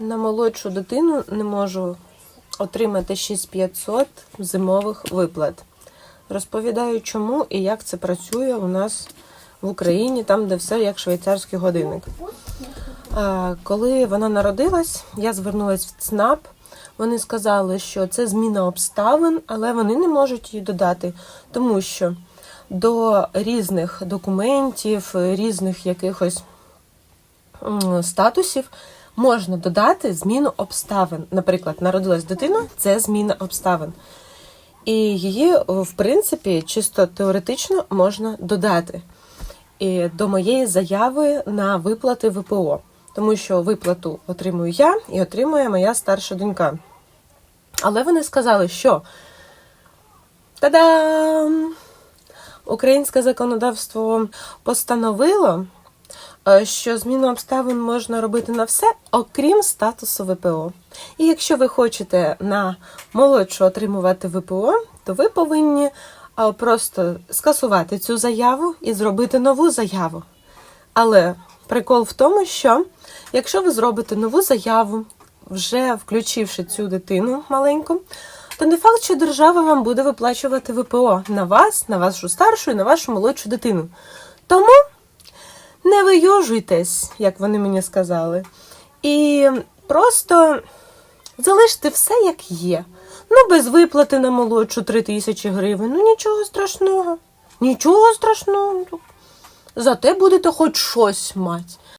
на молодшу дитину не можу отримати 6500 зимових виплат. Розповідаю, чому і як це працює у нас в Україні, там, де все як швейцарський годинник. Коли вона народилась, я звернулася в ЦНАП. Вони сказали, що це зміна обставин, але вони не можуть її додати, тому що до різних документів, різних якихось статусів можна додати зміну обставин. Наприклад, народилась дитина це зміна обставин. І її, в принципі, чисто теоретично можна додати і до моєї заяви на виплати ВПО. Тому що виплату отримую я і отримує моя старша донька. Але вони сказали, що та-дам! Українське законодавство постановило, е, що зміну обставин можна робити на все, окрім статусу ВПО. І якщо ви хочете на молодшу отримувати ВПО, то ви повинні е, просто скасувати цю заяву і зробити нову заяву. Але прикол в тому, що якщо ви зробите нову заяву, вже включивши цю дитину маленьку, то не факт, що держава вам буде виплачувати ВПО на вас, на вашу старшу і на вашу молодшу дитину. Тому не вийожуйтесь, як вони мені сказали, і просто залиште все, як є. Ну, без виплати на молодшу 3 тисячі гривень. Ну нічого страшного. Нічого страшного. Зате будете хоч щось мати.